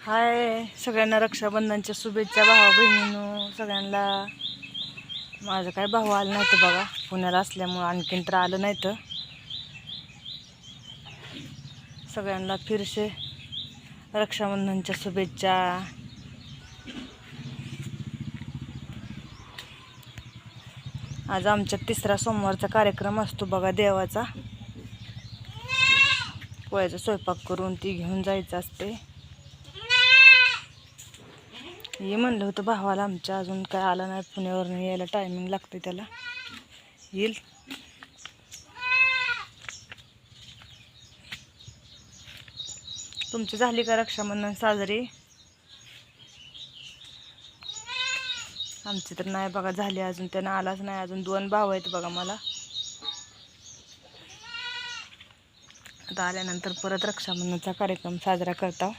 हाय सगळ्यांना रक्षाबंधनच्या शुभेच्छा भावा बहिणीनो सगळ्यांना. माझं काय भाऊ आलं नव्हतं बघा. पुण्याला असल्यामुळं आणखीन तर आलं नाही तर सगळ्यांना फिरसे. रक्षाबंधनच्या शुभेच्छा. आज आमच्या तिसरा सोमवारचा कार्यक्रम असतो बघा देवाचा. पोळ्याचा स्वयंपाक करून ती घेऊन जायचं असते. ये म्हणलं होतं भावाला आमच्या अजून काय आला नाही पुण्यावरून यायला टायमिंग लागते त्याला. येईल. तुमची झाली का रक्षाबंधन साजरी? आमची तर नाही बघा झाली अजून. त्यानं आलाच नाही. अजून दोन भाव आहेत बघा मला. आता आल्यानंतर परत रक्षाबंधनचा कार्यक्रम साजरा करता.